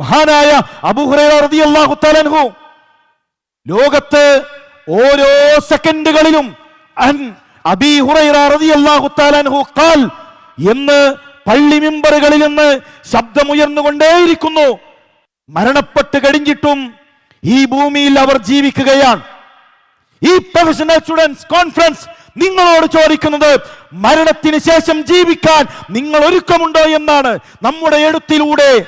മഹാനായ അബുഹുറു ലോകത്ത് ഓരോ സെക്കൻഡുകളിലും എന്ന് പള്ളി മിമ്പറുകളിൽ നിന്ന് ശബ്ദമുയർന്നുകൊണ്ടേയിരിക്കുന്നു. മരണപ്പെട്ട് കഴിഞ്ഞിട്ടും ഈ ഭൂമിയിൽ അവർ ജീവിക്കുകയാണ്. ഈ പ്രൊഫഷണൽ സ്റ്റുഡൻസ് കോൺഫറൻസ് നിങ്ങളോട് ചോദിക്കുന്നത് മരണത്തിന് ശേഷം ജീവിക്കാൻ നിങ്ങൾ ഒരുക്കമുണ്ടോ എന്നാണ്. നമ്മുടെ എഴുത്തിലൂടെ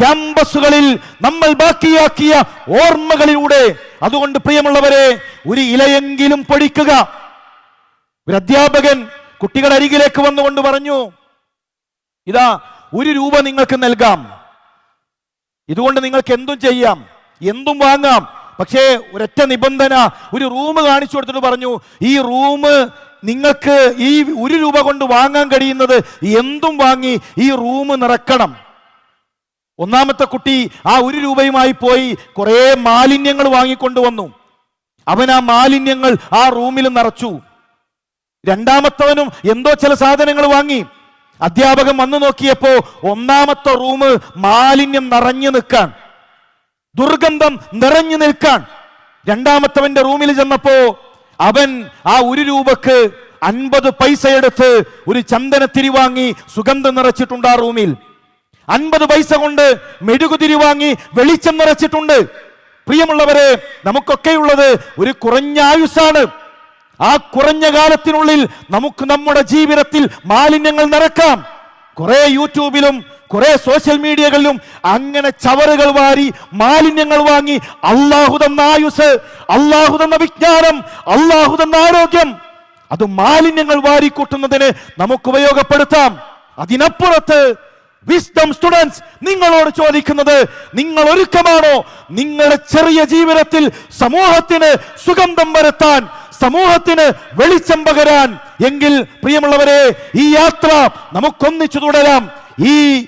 ക്യാമ്പസുകളിൽ നമ്മൾ ബാക്കിയാക്കിയ ഓർമ്മകളിലൂടെ. അതുകൊണ്ട് പ്രിയമുള്ളവരെ ഒരു ഇലയെങ്കിലും പൊടിക്കുക. ഒരു അധ്യാപകൻ കുട്ടികളുടെ അരികിലേക്ക് വന്നുകൊണ്ട് പറഞ്ഞു ഇതാ ഒരു രൂപ നിങ്ങൾക്ക് നൽകാം. ഇതുകൊണ്ട് നിങ്ങൾക്ക് എന്തും ചെയ്യാം. എന്തും വാങ്ങാം. പക്ഷേ ഒരൊറ്റ നിബന്ധന ഒരു റൂം കാണിച്ചു കൊടുത്തിട്ട് പറഞ്ഞു ഈ റൂം നിങ്ങൾക്ക് ഈ ഒരു രൂപ കൊണ്ട് വാങ്ങാൻ കഴിയുന്നത് എന്തും വാങ്ങി ഈ റൂം നിറക്കണം. ഒന്നാമത്തെ കുട്ടി ആ ഒരു രൂപയുമായി പോയി കുറേ മാലിന്യങ്ങൾ വാങ്ങിക്കൊണ്ടുവന്നു. അവൻ ആ മാലിന്യങ്ങൾ ആ റൂമിൽ നിറച്ചു. രണ്ടാമത്തവനും എന്തോ ചില സാധനങ്ങൾ വാങ്ങി. അധ്യാപകൻ വന്നു നോക്കിയപ്പോ ഒന്നാമത്തെ റൂം മാലിന്യം നിറഞ്ഞു നിൽക്കാൻ ദുർഗന്ധം നിറഞ്ഞു നിൽക്കാൻ. രണ്ടാമത്തവന്റെ റൂമിൽ ചെന്നപ്പോ അവൻ ആ ഒരു രൂപക്ക് അൻപത് പൈസ എടുത്ത് ഒരു ചന്ദനത്തിരി വാങ്ങി സുഗന്ധം നിറച്ചിട്ടുണ്ട് ആ റൂമിൽ. അൻപത് പൈസ കൊണ്ട് മെഴുകുതിരി വാങ്ങി വെളിച്ചം നിറച്ചിട്ടുണ്ട്. പ്രിയമുള്ളവരെ നമുക്കൊക്കെയുള്ളത് ഒരു കുറഞ്ഞ ആയുസ്സാണ് ആ കുറഞ്ഞ കാലത്തിനുള്ളിൽ നമുക്ക് നമ്മുടെ ജീവിതത്തിൽ മാലിന്യങ്ങൾ നിറക്കാം. കുറെ യൂട്യൂബിലും കുറെ സോഷ്യൽ മീഡിയകളിലും അങ്ങനെ ചവറുകൾ വാരി മാലിന്യങ്ങൾ വാങ്ങി അള്ളാഹു തന്ന ആയുസ് അള്ളാഹു തന്ന വിജ്ഞാനം അള്ളാഹു തന്ന ആരോഗ്യം. അത് മാലിന്യങ്ങൾ വാരിക്കൂട്ടുന്നതിന് നമുക്ക് ഉപയോഗപ്പെടുത്താം. അതിനപ്പുറത്ത് വിസ്ഡം സ്റ്റുഡൻസ് നിങ്ങളോട് ചോദിക്കുന്നത് നിങ്ങൾ ഒരുക്കമാണോ? നിങ്ങളുടെ ചെറിയ ജീവിതത്തിൽ സമൂഹത്തിന് സുഗന്ധം വരുത്താൻ സമൂഹത്തിന് വെളിച്ചം പകരാൻ. എങ്കിൽ പ്രിയമുള്ളവരെ ഈ യാത്ര നമുക്കൊന്നിച്ചു തുടരാം. ഈ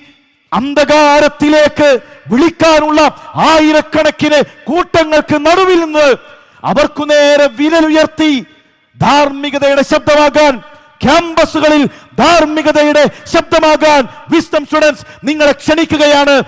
അന്ധകാരത്തിലേക്ക് വിളിക്കാനുള്ള ആയിരക്കണക്കിന് കൂട്ടങ്ങൾക്ക് നടുവിൽ നിന്ന് അവർക്കു നേരെ വിരലുയർത്തി ധാർമ്മികതയുടെ ശബ്ദമാകാൻ ക്യാമ്പസുകളിൽ ധാർമ്മികതയുടെ ശബ്ദമാകാൻ വിസ്ഡം സ്റ്റുഡൻസ് നിങ്ങളെ ക്ഷണിക്കുകയാണ്.